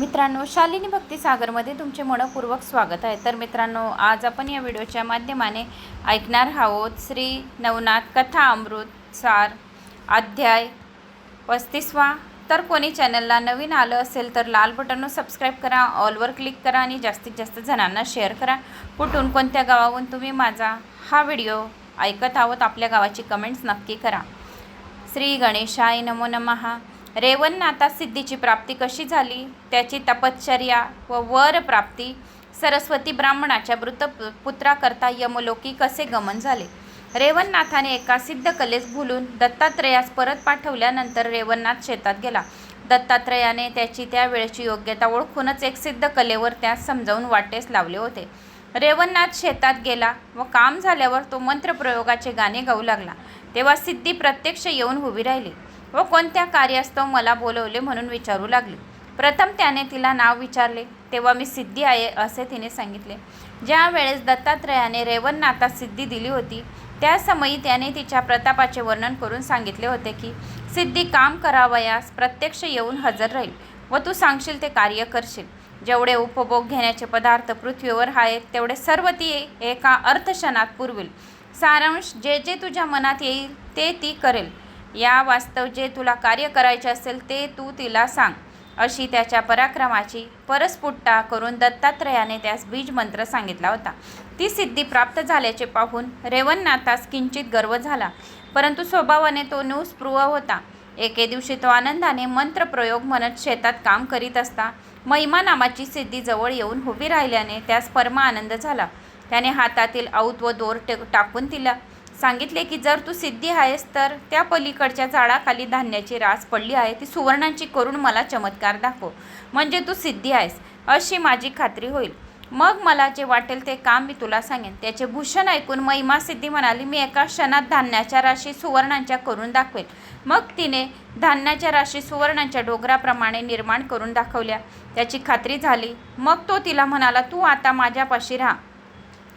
मित्रांनो शालिनी भक्ती सागरमध्ये तुमचे मनपूर्वक स्वागत आहे. तर मित्रांनो आज आपण या व्हिडिओच्या माध्यमाने ऐकणार आहोत श्री नवनाथ कथा अमृत सार अध्याय पस्तीसवा. तर कोणी चॅनलला नवीन आलं असेल तर लाल बटनवर सबस्क्राईब करा ऑलवर क्लिक करा आणि जास्तीत जास्त जणांना शेअर करा. कुठून कोणत्या गावाहून तुम्ही माझा हा व्हिडिओ ऐकत आहोत आपल्या गावाची कमेंट्स नक्की करा. श्री गणेशाय नमो नमः. रेवणनाथा सिद्धीची प्राप्ती कशी झाली? त्याची तपश्चर्या व वर प्राप्ती सरस्वती ब्राह्मणाच्या मृत पुत्राकरता यमलोकी कसे गमन झाले? रेवणनाथाने एका सिद्ध कलेस भुलून दत्तात्रयास परत पाठवल्यानंतर रेवणनाथ शेतात गेला. दत्तात्रयाने त्याची त्यावेळेची योग्यता ओळखूनच एक सिद्ध कलेवर त्यास समजावून वाटेस लावले होते. रेवणनाथ शेतात गेला व काम झाल्यावर तो मंत्रप्रयोगाचे गाणे गाऊ लागला. तेव्हा सिद्धी प्रत्यक्ष येऊन उभी राहिली. व कोणत्या कार्यास्तव मला बोलवले म्हणून विचारू लागले. प्रथम त्याने तिला नाव विचारले. तेव्हा मी सिद्धी आहे असे तिने सांगितले. ज्या वेळेस दत्तात्रयाने रेवणनाथात सिद्धी दिली होती त्या समयी त्याने तिच्या प्रतापाचे वर्णन करून सांगितले होते की सिद्धी काम करावयास प्रत्यक्ष येऊन हजर राहील व तू सांगशील ते कार्य करशील. जेवढे उपभोग घेण्याचे पदार्थ पृथ्वीवर आहेत तेवढे सर्व ती एका अर्थक्षणात पुरवील. सारांश जे जे तुझ्या मनात येईल ते ती करेल. या वास्तव जे तुला कार्य करायचे असेल ते तू तिला सांग. अशी त्याच्या पराक्रमाची परस्फुटता करून दत्तात्रयाने त्यास बीज मंत्र सांगितला होता. ती सिद्धी प्राप्त झाल्याचे पाहून रेवणनाथास किंचित गर्व झाला. परंतु स्वभावाने तो निस्पृह होता. एके दिवशी तो आनंदाने मंत्रप्रयोग म्हणत शेतात काम करीत असता महिमा नामाची सिद्धी जवळ येऊन उभी राहिल्याने त्यास परमा आनंद झाला. त्याने हातातील औत व दोर टाकून तिला सांगितले की जर तू सिद्धी आहेस तर त्या पलीकडच्या झाडाखाली धान्याची रास पडली आहे ती सुवर्णांची करून मला चमत्कार दाखव. म्हणजे तू सिद्धी आहेस अशी माझी खात्री होईल. मग मला जे वाटेल ते काम मी तुला सांगेन. त्याचे भूषण ऐकून महिमा सिद्धी म्हणाली मी एका क्षणात धान्याच्या राशी सुवर्णांच्या करून दाखवेल. मग तिने धान्याच्या राशी सुवर्णांच्या डोंगराप्रमाणे निर्माण करून दाखवल्या. त्याची खात्री झाली. मग तो तिला म्हणाला तू आता माझ्यापाशी राहा.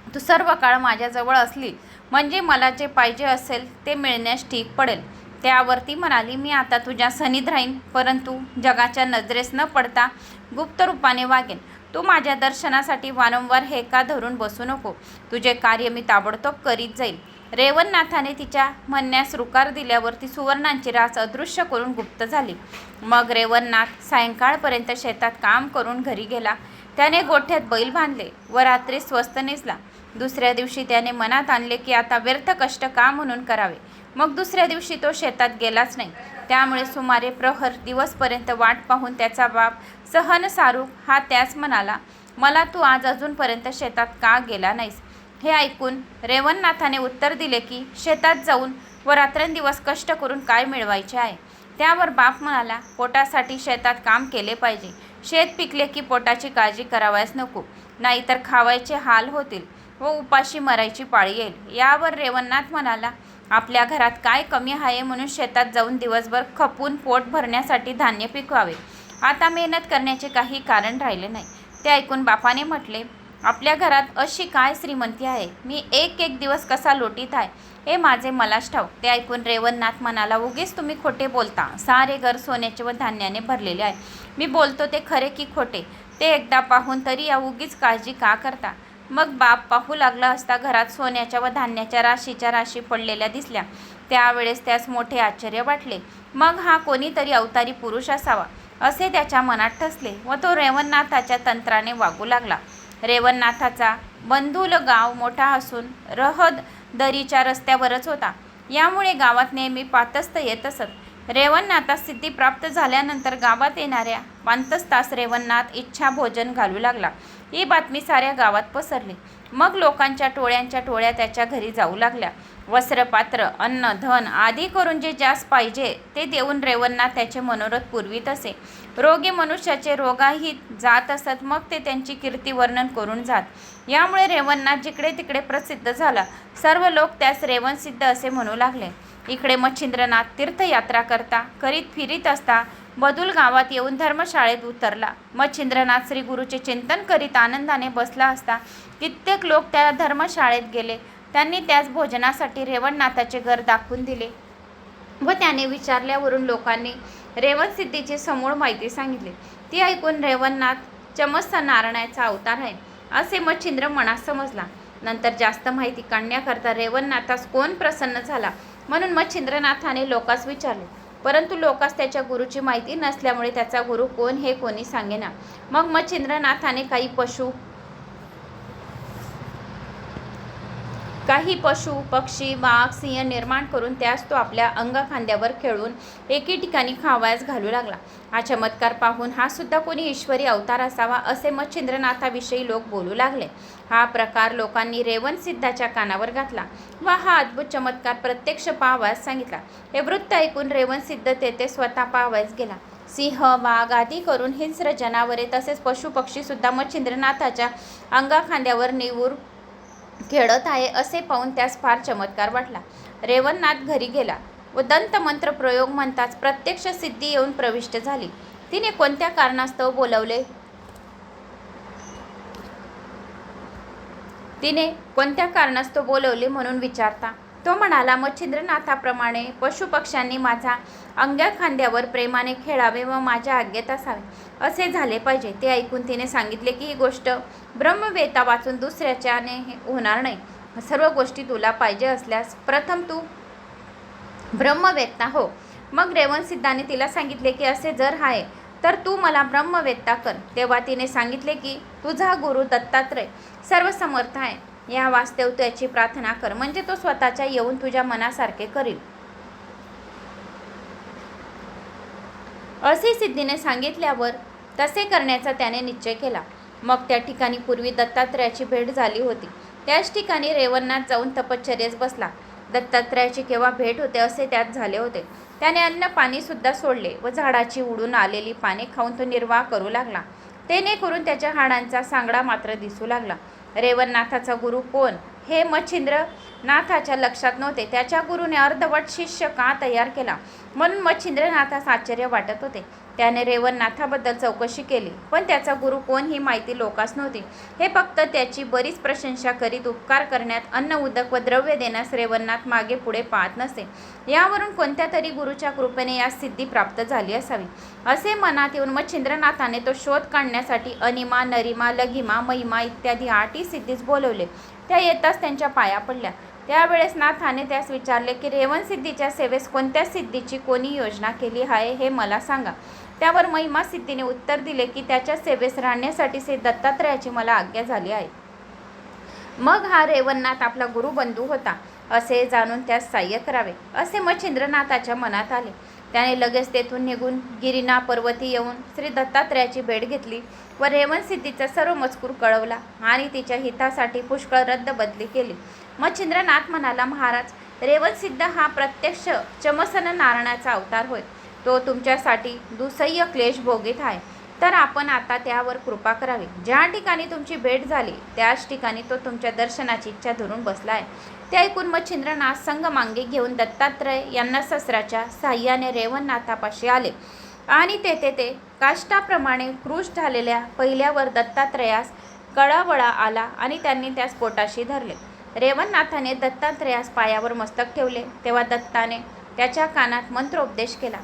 तू सर्व काळ माझ्याजवळ असली म्हणजे मला जे पाहिजे असेल ते मिळण्यास ठीक पडेल. त्यावरती म्हणाली मी आता तुझ्या सनीत राहीन परंतु जगाच्या नजरेस न पडता गुप्त रूपाने वागेन. तू माझ्या दर्शनासाठी वारंवार हे का धरून बसू नको. तुझे कार्य मी ताबडतोब करीत जाईल रेवणनाथाने तिच्या म्हणण्यास रुकार दिल्यावर ती सुवर्णांची रास अदृश्य करून गुप्त झाली. मग रेवणनाथ सायंकाळपर्यंत शेतात काम करून घरी गेला. त्याने गोठ्यात बैल बांधले. व रात्री स्वस्त नेसला. दुसऱ्या दिवशी त्याने मनात आणले की आता व्यर्थ कष्ट का म्हणून करावे? मग दुसऱ्या दिवशी तो शेतात गेलाच नाही. त्यामुळे सुमारे प्रहर दिवसपर्यंत वाट पाहून त्याचा बाप सहन सारूक हा त्यास म्हणाला मला तू आज अजूनपर्यंत शेतात का गेला नाहीस? हे ऐकून रेवणनाथाने उत्तर दिले की शेतात जाऊन व रात्रंदिवस कष्ट करून काय मिळवायचे आहे? त्यावर बाप म्हणाला पोटासाठी शेतात काम केले पाहिजे. शेत पिकले की पोटाची काळजी करावयास नको. नाहीतर खावायचे हाल होतील. व उपाशी मरायची पाळी येईल. यावर रेवणनाथ म्हणाला आपल्या घरात काय कमी आहे म्हणून शेतात जाऊन दिवसभर खपून पोट भरण्यासाठी धान्य पिकवावे. आता मेहनत करण्याचे काही कारण राहिले नाही. ते ऐकून बापाने म्हटले आपल्या घरात अशी काय श्रीमंती आहे? मी एक एक दिवस कसा लोटीत आहे? हे माझे मलाच ठाव ते ऐकून रेवणनाथ म्हणाला उगीच तुम्ही खोटे बोलता. सारे घर सोन्याचे व धान्याने भरलेले आहे. मी बोलतो ते खरे की खोटे. ते एकदा पाहून तरी या उगीच काळजी का करता? मग बाप पाहू लागला असता घरात सोन्याच्या व धान्याच्या राशीच्या राशी पडलेल्या दिसल्या. त्यावेळेस त्यास मोठे आश्चर्य वाटले. मग हा कोणीतरी अवतारी पुरुष असावा असे त्याच्या मनात ठसले व तो रेवणनाथाच्या तंत्राने वागू लागला. रेवणनाथाचा बंधुल गाव मोठा असून रहद दरीच्या रस्त्यावरच होता. यामुळे गावात नेहमी पातस्थ येत असत. रेवणनाथास सिद्धी प्राप्त झाल्यानंतर गावात येणाऱ्या पांतस्तास रेवणनाथ इच्छा भोजन घालू लागला. ही बातमी साऱ्या गावात पसरली. मग लोकांच्या टोळ्यांच्या टोळ्या त्याच्या घरी जाऊ लागल्या. वस्त्रपात्र अन्न धन आदी करून जे जास्त पाहिजे ते देऊन रेवन्ना त्याचे मनोरथ पुरवीत असे रोगी मनुष्याचे रोगाही जात असत मग ते त्यांची कीर्ती वर्णन करून जात. यामुळे रेवन्ना जिकडे तिकडे प्रसिद्ध झाला. सर्व लोक त्यास रेवणसिद्ध असे म्हणू लागले. इकडे मच्छिंद्रनाथ तीर्थयात्रा करता करीत फिरीत असता बदूल गावात येऊन धर्मशाळेत उतरला. मच्छिंद्रनाथ श्री गुरुचे चिंतन करीत आनंदाने बसला असता. कित्येक लोक त्या धर्मशाळेत गेले. त्यांनी त्यास भोजनासाठी रेवणनाथाचे घर दाखवून दिले व त्याने विचारल्यावरून लोकांनी रेवणसिद्धीची समूळ माहिती सांगितली. ती ऐकून रेवणनाथ चमत्सा नारायणाचा अवतार आहे असे मच्छिंद्र मनात समजला. नंतर जास्त माहिती काढण्याकरता रेवणनाथास कोण प्रसन्न झाला? म्हणून मच्छिंद्रनाथाने लोकास विचारले परंतु लोकास त्याच्या गुरुची माहिती नसल्यामुळे त्याचा गुरु कोण हे कोणी सांगेना. मग मच्छिंद्रनाथाने काही पशु काही पशु पक्षी वाघ सिंह निर्माण करून त्यास तो आपल्या अंगखांद्यावर खेळून एके ठिकाणी खावायस घालू लागला. हा चमत्कार पाहून हा सुद्धा कोणी ईश्वरी अवतार असावा असे मच्छिंद्रनाथाविषयी लोक बोलू लागले. हा प्रकार लोकांनी रेवण सिद्धाच्या कानावर घातला व हा अद्भुत चमत्कार प्रत्यक्ष पाहावास सांगितला. हे वृत्त ऐकून रेवण सिद्ध तेथे स्वतः पाहावयास गेला. सिंह वाघ आदी करून हिंस्र जनावरे तसेच पशुपक्षीसुद्धा मच्छिंद्रनाथाच्या अंगाखांद्यावर निवूर खेळत आहे असे पाहून त्यास फार चमत्कार वाटला. रेवणनाथ घरी गेला व दंतमंत्र प्रयोग म्हणताच प्रत्यक्ष सिद्धी येऊन प्रविष्ट झाली. तिने कोणत्या कारणास्तव बोलवले? तिने कोणत्या कारणास्तव बोलवले म्हणून विचारता? तो म्हणाला मच्छिंद्रनाथाप्रमाणे पशुपक्ष्यांनी माझा अंग्या खांद्यावर प्रेमाने खेळावे व माझ्या आज्ञेत असावे. असे झाले पाहिजे. ते ऐकून तिने सांगितले की ही गोष्ट ब्रह्मवेता वाचून दुसऱ्याच्याने होणार नाही. सर्व गोष्टी तुला पाहिजे असल्यास प्रथम तू ब्रह्मवेत्ता हो. मग रेवणसिद्धाने तिला सांगितले की असे जर आहे तर तू मला ब्रह्मवेत्ता कर. तेव्हा तिने सांगितले की तुझा गुरु दत्तात्रय सर्वसमर्थ आहे. या वास्तव त्याची प्रार्थना कर. म्हणजे तो स्वतःच्या येऊन तुझ्या मनासारखे करील. असे सिद्धीने सांगितल्यावर तसे करण्याचा त्याने निश्चय केला. मग त्या ठिकाणी पूर्वी दत्तात्रयाची भेट झाली होती. त्याच ठिकाणी रेवणनाथ जाऊन तपश्चर्येस बसला. दत्तात्रयाची केव्हा भेट होते असे त्यात झाले होते. त्याने अन्न पाणीसुद्धा सोडले व झाडाची उडून आलेली पाने खाऊन तो निर्वाह करू लागला. तेने करून त्याच्या हाडांचा सांगडा मात्र दिसू लागला. रेवणनाथाचा गुरु कोण? हे मच्छिंद्र नाथाच्या लक्षात नव्हते. त्याच्या गुरुने अर्धवट शिष्य का तयार केला? म्हणून मच्छिंद्रनाथास आश्चर्य वाटत होते. त्याने रेवणनाथाबद्दल चौकशी केली. पण त्याचा गुरु कोण ही माहिती लोकास नव्हती. हे फक्त त्याची बरीच प्रशंसा करीत उपकार करण्यात अन्न उदक व द्रव्य देण्यास रेवणनाथ मागे पुढे पाहत नसे. यावरून कोणत्या तरी गुरुच्या कृपेने या सिद्धी प्राप्त झाली असावी. असे मनात येऊन मच्छिंद्रनाथाने तो शोध काढण्यासाठी अनिमा नरिमा लघिमा महिमा इत्यादी आठही सिद्धीस बोलवले. त्या येताच त्यांच्या पाया पडल्या. त्यावेळेस नाथाने त्यास विचारले की रेवण सिद्धीच्या सेवेस कोणत्या सिद्धीची कोणी योजना केली आहे हे मला सांगा. त्यावर महिमा सिद्धीने उत्तर दिले की त्याच्या सेवेस राहण्यासाठी श्री दत्तात्रयाची मला आज्ञा झाली आहे. मग हा रेवणनाथ आपला गुरुबंधू होता असे जाणून त्यास सहाय्य करावे असे मच्छिंद्रनाथाच्या मनात आले. त्याने लगेच तेथून निघून गिरिना पर्वती येऊन श्री दत्तात्रयाची भेट घेतली व रेवणसिद्धीचा सर्व मजकूर कळवला आणि तिच्या हितासाठी पुष्कळ रद्द बदली केली मच्छिंद्रनाथ म्हणाला महाराज रेवणसिद्ध हा प्रत्यक्ष चमसन नारायणाचा अवतार होय. तो तुमच्यासाठी दुसह्य क्लेश भोगीत आहे. तर आपण आता त्यावर कृपा करावी. ज्या ठिकाणी तुमची भेट झाली त्याच ठिकाणी तो तुमच्या दर्शनाची इच्छा धरून बसला आहे. ते ऐकून मच्छिंद्रनाथ संघ मांगे घेऊन दत्तात्रय यांना शस्त्राच्या साह्याने रेवणनाथापाशी आले. आणि तेथे ते काष्टाप्रमाणे क्रूश झालेल्या पहिल्यावर दत्तात्रयास कळावळा आला आणि त्यांनी त्यास पोटाशी धरले. रेवणनाथाने दत्तात्रयास पायावर मस्तक ठेवले. तेव्हा दत्ताने त्याच्या कानात मंत्रोपदेश केला.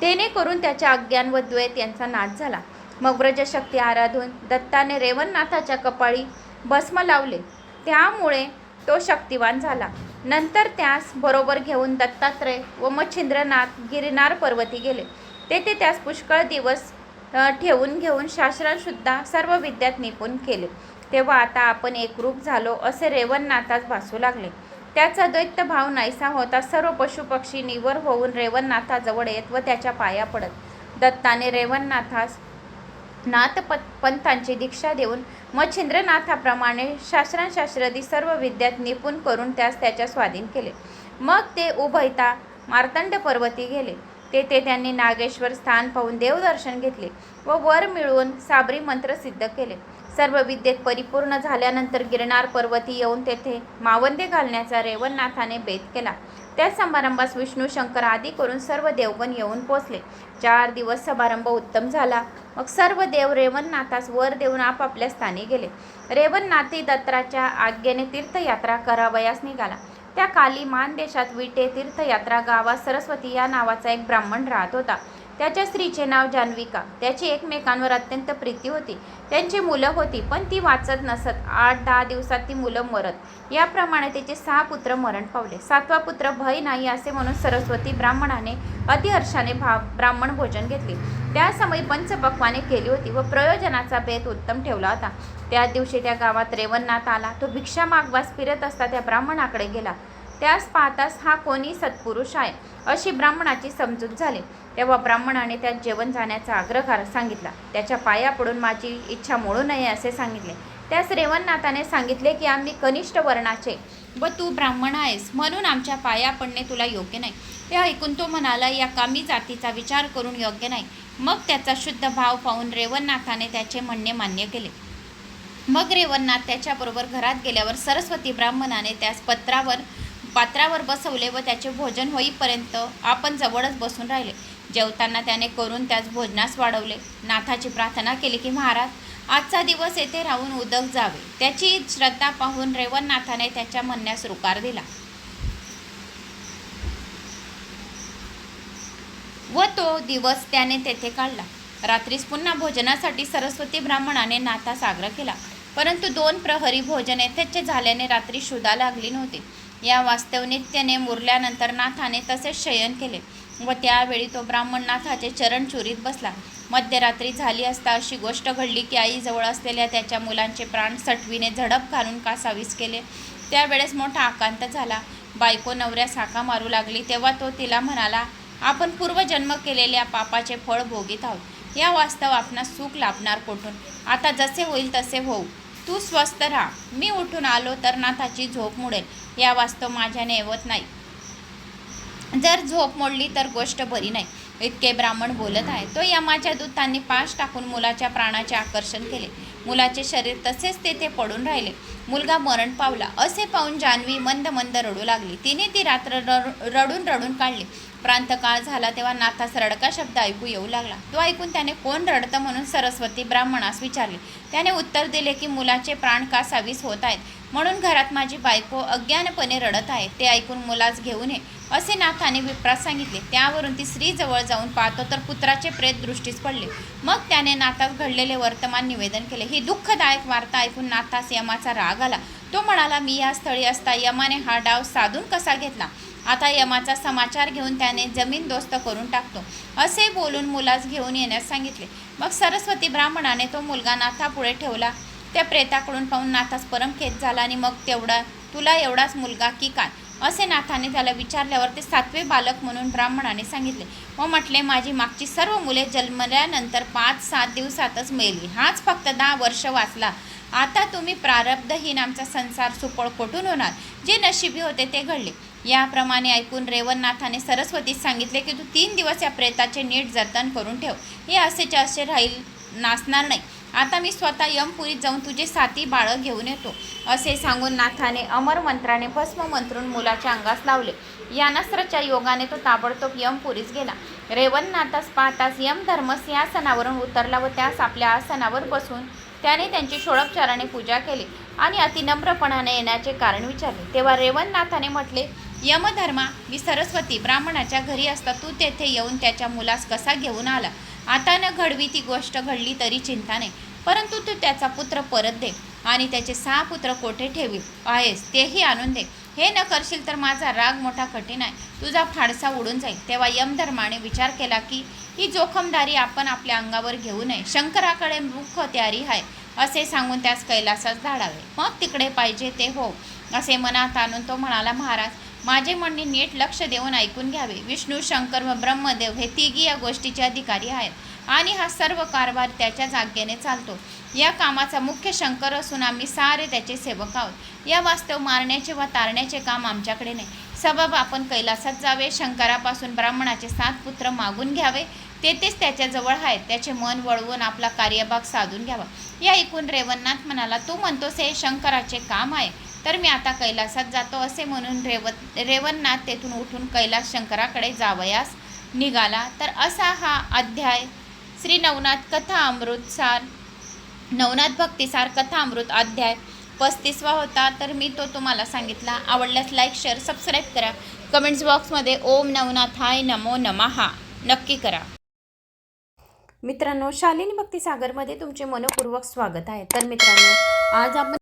तेने करून त्याच्या अज्ञान व द्वैत यांचा नाश झाला. मग व्रजशक्ती आराधून दत्ताने रेवणनाथाच्या कपाळी भस्म लावले. त्यामुळे तो शक्तिवान झाला. नंतर त्यास बरोबर घेऊन दत्तात्रय व मच्छिंद्रनाथ गिरनार पर्वती गेले. तेथे त्यास पुष्कळ दिवस ठेवून घेऊन शास्त्रांसुद्धा सर्व विद्यात निपुण केले. तेव्हा आता आपण एकरूप झालो असे रेवणनाथास भासू लागले. त्याचा दैत्य भाव नाहीसा होता. सर्व पशुपक्षी निवर होऊन रेवणनाथाजवळ येत व त्याच्या पाया पडत. दत्ताने रेवणनाथास नाथ प पंथांची दीक्षा देऊन मच्छिंद्रनाथाप्रमाणे शास्त्रांशास्त्रदी सर्व विद्यात निपुण करून त्यास त्याच्या स्वाधीन केले. मग ते उभयता मार्तंड पर्वती गेले. तेथे त्यांनी नागेश्वर स्थान पाहून देवदर्शन घेतले व वर मिळवून साबरी मंत्र सिद्ध केले. सर्व विद्येत परिपूर्ण झाल्यानंतर गिरनार पर्वती येऊन तेथे मावंदे घालण्याचा रेवणनाथाने बेत केला. त्या समारंभास विष्णू शंकर आदी करून सर्व देवगण येऊन पोचले चार दिवस समारंभ उत्तम झाला. मग सर्व देव रेवणनाथास वर देऊन आपापल्या स्थानी गेले. रेवणनाथी दत्ताच्या आज्ञेने तीर्थयात्रा करावयास निघाला. त्या काली मान देशात विटे तीर्थयात्रा गावात सरस्वती या नावाचा एक ब्राह्मण राहत होता. त्याच्या स्त्रीचे नाव जान्हविका त्याची एकमेकांवर अत्यंत प्रीती होती. त्यांची मुलं होती पण ती वाचत नसत. आठ दहा दिवसात ती मुलं मरत. याप्रमाणे त्याचे सहा पुत्र मरण पावले. सातवा पुत्र भय नाही असे म्हणून सरस्वती ब्राह्मणाने अतिहर्षाने भा ब्राह्मण भोजन घेतले. त्या समयी पंचपक्वाने केली होती व प्रयोजनाचा बेत उत्तम ठेवला होता. त्या दिवशी त्या गावात रेवणनाथ आला. तो भिक्षा मागवास फिरत असता त्या ब्राह्मणाकडे गेला. त्यास पाहताच हा कोणी सत्पुरुष आहे अशी ब्राह्मणाची समजूत झाली. तेव्हा ब्राह्मणाने त्यात जेवण जाण्याचा आग्रह सांगितला. त्याच्या पाया पडून माझी इच्छा मोडू नये असे सांगितले. त्यास रेवणनाथाने सांगितले की आम्ही कनिष्ठ वर्णाचे. व तू ब्राह्मण आहेस. म्हणून आमच्या पाया पडणे तुला योग्य नाही. हे ऐकून तो म्हणाला या कामी जातीचा विचार करून योग्य नाही. मग त्याचा शुद्ध भाव पाहून रेवणनाथाने त्याचे म्हणणे मान्य केले. मग रेवणनाथ त्याच्याबरोबर घरात गेल्यावर सरस्वती ब्राह्मणाने त्यास पत्रावर पात्रावर बसवले व त्याचे भोजन होईपर्यंत आपण जवळच बसून राहिले. जेवताना त्याने करून त्यास भोजनास वाढवले. नाथाची प्रार्थना केली की महाराज आजचा दिवस येथे राहून उदक जावे. त्याची श्रद्धा पाहून रेवणनाथाने त्याच्या म्हणण्यास रुकार दिला. व तो दिवस त्याने तेथे काढला. रात्रीस पुन्हा भोजनासाठी सरस्वती ब्राह्मणाने नाथास आग्रह केला. परंतु दोन प्रहरी भोजन येथेच झाल्याने रात्री शुदा लागली नव्हती. या वास्तव नित्यने मुरल्यानंतर नाथाने तसेच शयन केले व त्यावेळी तो ब्राह्मण नाथाचे चरण चुरीत बसला. मध्यरात्री झाली असता अशी गोष्ट घडली की आईजवळ असलेल्या त्याच्या मुलांचे प्राण सटवीने झडप घालून कासावीस केले. त्यावेळेस मोठा आकांत झाला. बायको नवऱ्या साका मारू लागली तेव्हा तो तिला म्हणाला आपण पूर्वजन्म केलेल्या पापाचे फळ भोगीत आहोत. या वास्तव आपणास सुख लाभणार कोठून? आता जसे होईल तसे होऊ. तू स्वस्थ राहा. मी उठून आलो तर नाथाची झोप मोडेल. या वास्तव माझ्याने येवत नाही. जर झोप मोडली तर गोष्ट बरी नाही. इतके ब्राह्मण बोलत आहे तो यमाच्या दूतांनी पाश टाकून मुलाच्या प्राणाचे आकर्षण केले. मुलाचे शरीर तसेच तेथे पडून राहिले. मुलगा मरण पावला. असे पाहून जान्हवी मंद मंद रडू लागली. तिने ती रात्र रडून रडून काढली. प्रांतकाळ झाला तेव्हा नाथास रडका शब्द ऐकू येऊ लागला. तो ऐकून त्याने कोण रडतं म्हणून सरस्वती ब्राह्मणास विचारले. त्याने उत्तर दिले की मुलाचे प्राण का सावीस होत आहेत? म्हणून घरात माझी बायको अज्ञानपणे रडत आहे. ते ऐकून मुलास घेऊन ये असे नाथाने विप्रास सांगितले. त्यावरून ती स्त्रीजवळ जाऊन पाहतो तर पुत्राचे प्रेत दृष्टीस पडले. मग त्याने नाथास घडलेले वर्तमान निवेदन केले. ही दुःखदायक वार्ता ऐकून नाथास यमाचा राग आला. तो म्हणाला मी या स्थळी असता यमाने हा डाव साधून कसा घेतला? आता यमाचा समाचार घेऊन त्याने जमीन दोस्त करून टाकतो. असे बोलून मुलास घेऊन येण्यास सांगितले. मग सरस्वती ब्राह्मणाने तो मुलगा नाथापुढे ठेवला. त्या प्रेताकडून पाहून नाथास परमखेद झाला आणि मग तेवढा तुला एवढाच मुलगा की काय? असे नाथाने त्याला विचारल्यावर ते सातवे बालक म्हणून ब्राह्मणाने सांगितले. व म्हटले माझी मागची सर्व मुले जन्मल्यानंतर पाच सात दिवसातच मेली. हाच फक्त दहा वर्ष वाचला. आता तुम्ही प्रारब्धहीन आमचा संसार सुपळ कोठून होणार? जे नशिबी होते ते घडले. याप्रमाणे ऐकून रेवणनाथाने सरस्वतीस सांगितले की तू तीन दिवस या प्रेताचे नीट जतन करून ठेव. हे असेचे असे राहील नाचणार नाही. आता मी स्वतः यमपुरीत जाऊन तुझे साती बाळं घेऊन येतो. असे सांगून नाथाने अमर मंत्राने भस्म मंत्रून मुलाच्या अंगास लावले. यानस्त्रच्या योगाने तो ताबडतोब यमपुरीस गेला. रेवणनाथास पाहताच यमधर्म सिंहासनावरून उतरला व त्यास आपल्या आसनावर बसून त्याने त्यांची षोडोपचाराने पूजा केली आणि अतिनम्रपणाने येण्याचे कारण विचारले. तेव्हा रेवणनाथाने म्हटले यमधर्मा मी सरस्वती ब्राह्मणाच्या घरी असता तू तेथे येऊन त्याच्या मुलास कसा घेऊन आला? आता न घडवी ती गोष्ट घडली तरी चिंता नाही परंतु तू त्याचा पुत्र परत दे आणि त्याचे सहा पुत्र कोठे ठेवी आहेस तेही आणून दे. हे न करशील तर माझा राग मोठा कठीण आहे. तुझा फाडसा उडून जाईल. तेव्हा यमधर्माने विचार केला की ही जोखमदारी आपण आपल्या अंगावर घेऊ नये. शंकराकडे मुख तयारी आहे असे सांगून त्यास कैलासात धाडावे. मग तिकडे पाहिजे ते हो असे मनात आणून तो म्हणाला महाराज माझे म्हणणे नीट लक्ष देऊन ऐकून घ्यावे. विष्णू शंकर व ब्रह्मदेव हे तिघी या गोष्टीचे अधिकारी आहेत आणि हा सर्व कारभार त्याच्याच आज्ञेने चालतो. या कामाचा मुख्य शंकर असून आम्ही सारे त्याचे सेवक आहोत. या वास्तव मारण्याचे व तारण्याचे काम आमच्याकडे नाही. सबब आपण कैलासात जावे शंकरापासून ब्राह्मणाचे सात पुत्र मागून घ्यावे. तेथेच त्याच्याजवळ आहेत. त्याचे मन वळवून आपला कार्यभाग साधून घ्यावा. या ऐकून रेवणनाथ म्हणाला तू म्हणतोस हे शंकराचे काम आहे. तर मी आता कैलासात जातो असे म्हणून रेव रेवणनाथ तेथून उठून कैलास शंकराकडे जावयास निघाला. तर असा हा अध्याय श्री नवनाथ कथा अमृतसार नवनाथ भक्तिसार कथा अमृत अध्याय पस्तीसवा होता. तर मी तो तुम्हाला सांगितला. आवडल्यास लाईक शेअर सबस्क्राईब करा. कमेंट्स बॉक्समध्ये ओम नवनाथाय नमो नमहा नक्की करा. मित्रांनो शालिनी भक्ती सागरमध्ये तुमचे मनपूर्वक स्वागत आहे. तर मित्रांनो आज आपण